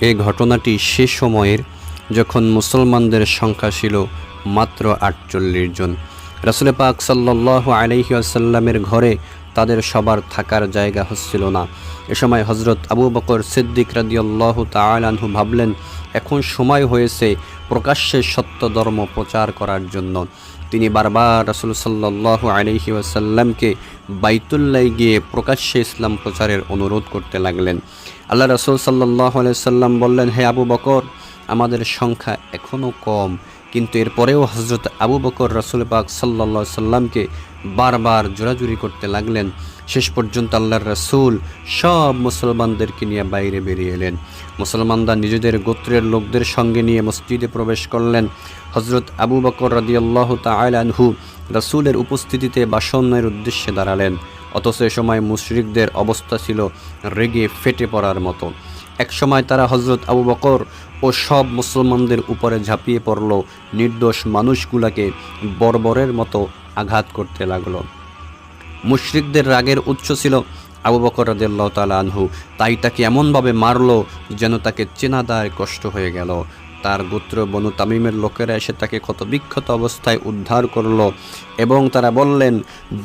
এই ঘটনাটি সে সময়ের যখন মুসলমানদের সংখ্যা ছিল মাত্র আটচল্লিশ জন। রাসুল পাক সাল্লাহ আলহি আসাল্লামের ঘরে তাদের সবার থাকার জায়গা হচ্ছিল না। এ সময় হজরত আবু বকর সিদ্দিক রাদিয়াল্লাহ তালানহু ভাবলেন, এখন সময় হয়েছে প্রকাশ্যে সত্য ধর্ম প্রচার করার জন্য। তিনি বারবার রাসুল সাল্লাহ আলহি ওয়াসাল্লামকে বাইতুল্লাহ গিয়ে প্রকাশ্যে ইসলাম প্রচারের অনুরোধ করতে লাগলেন। আল্লাহ রসুল সাল্লাহ সাল্লাম বললেন, হে আবু বকর, আমাদের সংখ্যা এখনও কম। কিন্তু এরপরেও হজরত আবু বকর রসুল পাক সাল্লা সাল্লামকে বারবার জোরাজুরি করতে লাগলেন। শেষ পর্যন্ত আল্লাহর রসুল সব মুসলমানদেরকে নিয়ে বাইরে বেরিয়ে এলেন। মুসলমানরা নিজেদের গোত্রের লোকদের সঙ্গে নিয়ে মসজিদে প্রবেশ করলেন। হজরত আবু বকর রাদিয়াল্লাহ তালানহু রসুলের উপস্থিতিতে বাসনের উদ্দেশ্যে দাঁড়ালেন। অথচ এ সময় মুশরিকদের অবস্থা ছিল রেগে ফেটে পড়ার মতো। একসময় তারা হজরত আবু বকর ও সব মুসলমানদের উপরে ঝাঁপিয়ে পড়ল। নির্দোষ মানুষগুলাকে বর্বরের মতো আঘাত করতে লাগল। মুশরিকদের রাগের উৎস ছিল আবু বকর রাদিয়াল্লাহু তাআলা আনহু। তাই তাকে এমনভাবে মারলো যেন তাকে চেনা দায় কষ্ট হয়ে গেল। তার গোত্র বনু তামিমের লোকেরা এসে তাকে ক্ষত বিক্ষত অবস্থায় উদ্ধার করল এবং তারা বললেন,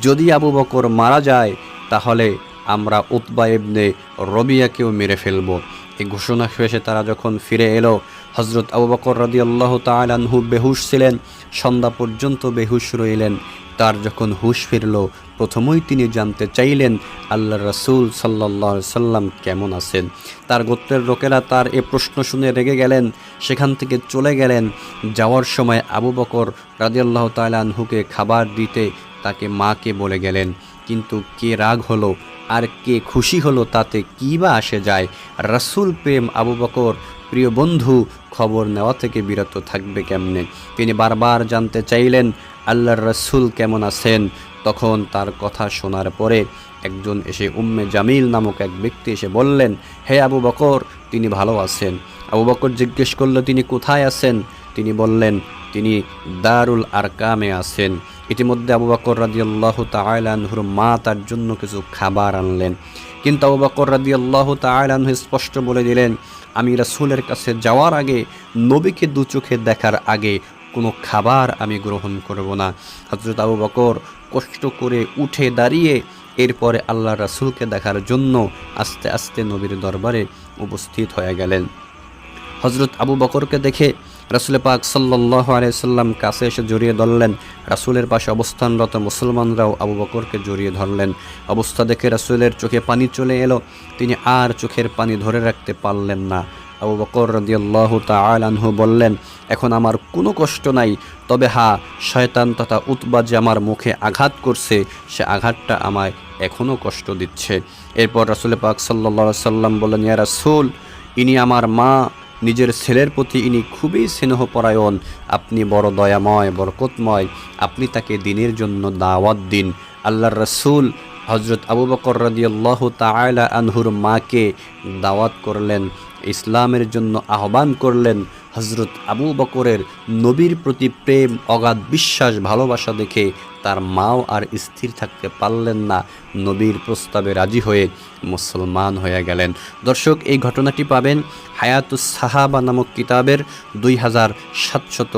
যদি আবু বকর মারা যায়, তাহলে আমরা ইবনে রবিয়াকেও মেরে ফেলব। ঘোষণা শেষে তারা যখন ফিরে এলো হজরত আবু বকর রাদি আল্লাহ তালানহু বেহুশ ছিলেন, সন্ধ্যা পর্যন্ত বেহুশ রইলেন। তার যখন হুশ ফিরল, প্রথমেই তিনি জানতে চাইলেন আল্লাহ রসুল সাল্লাহ সাল্লাম কেমন আছেন। তার গোত্রের লোকেরা তার এ প্রশ্ন শুনে রেগে গেলেন, সেখান থেকে চলে গেলেন। যাওয়ার সময় আবু বকর রাজিয়াল্লাহ তালানহুকে খাবার দিতে তাকে মাকে বলে গেলেন। কিন্তু কে রাগ হলো? আর কে খুশি হলো তাতে কী বা আসে যায়? রাসুল প্রেম আবু বকর, প্রিয় বন্ধু, খবর নেওয়া থেকে বিরত থাকবে কেমনে? তিনি বারবার জানতে চাইলেন, আল্লাহর রসুল কেমন আছেন? তখন তার কথা শোনার পরে একজন এসে উম্মে জামিল নামক এক ব্যক্তি এসে বললেন, হে আবু বকর, তিনি ভালো আছেন। আবু বকর জিজ্ঞেস করল, তিনি কোথায় আছেন? তিনি বললেন, তিনি দারুল আরকামে আছেন। ইতিমধ্যে আবু বকর রাদিয়াল্লাহু তাআলাহুর মা তার জন্য কিছু খাবার আনলেন। কিন্তু আবু বকর রাদিয়াল্লাহু তাআলাহু স্পষ্ট বলে দিলেন, আমি রাসূলের কাছে যাওয়ার আগে, নবীকে দু চোখে দেখার আগে কোনো খাবার আমি গ্রহণ করব না। হজরত আবু বকর কষ্ট করে উঠে দাঁড়িয়ে এরপরে আল্লাহ রাসূলকে দেখার জন্য আস্তে আস্তে নবীর দরবারে উপস্থিত হয়ে গেলেন। হজরত আবু বকরকে দেখে রাসুল পাক সাল্লাহ আলাইসাল্লাম কাছে এসে জড়িয়ে ধরলেন। রাসুলের পাশে অবস্থানরত মুসলমানরাও আবু বকরকে জড়িয়ে ধরলেন। অবস্থা দেখে রাসুলের চোখে পানি চলে এলো। তিনি আর চোখের পানি ধরে রাখতে পারলেন না। আবু বকর রদিয়াল্লাহ তালানহু বললেন, এখন আমার কোনো কষ্ট নাই। তবে হা, শয়তান তথা উতবা যে আমার মুখে আঘাত করছে, সে আঘাতটা আমায় এখনও কষ্ট দিচ্ছে। এরপর রাসুল পাক সাল্লা সাল্লাম বললেন, ইয়া রাসুল, ইনি আমার মা নিজের ছেলের প্রতি ইনি খুবই স্নেহপরায়ণ। আপনি বড় দয়াময়, বরকতময়। আপনি তাকে দিনের জন্য দাওয়াত দিন। আল্লাহর রসুল হজরত আবু বকর রদিয়াল্লাহ তায়লা আনহুর মাকে দাওয়াত করলেন, ইসলামের জন্য আহ্বান করলেন। হজরত আবু বকরের নবীর প্রতি প্রেম, অগাধ বিশ্বাস, ভালোবাসা দেখে তার মাও আর স্থির থাকতে পারলেন না। নবীর প্রস্তাবে রাজি হয়ে মুসলমান হয়ে গেলেন। দর্শক, এই ঘটনাটি পাবেন হায়াতুস সাহাবা নামক কিতাবের দুই হাজার সাতশত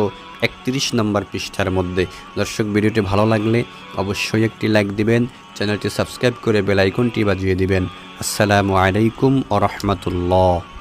একত্রিশ নম্বর পৃষ্ঠার মধ্যে। দর্শক, ভিডিওটি ভালো লাগলে অবশ্যই একটি লাইক দিবেন, চ্যানেলটি সাবস্ক্রাইব করে বেলাইকনটি বাজিয়ে দিবেন। আসসালামু আলাইকুম ও রহমতুল্লাহ।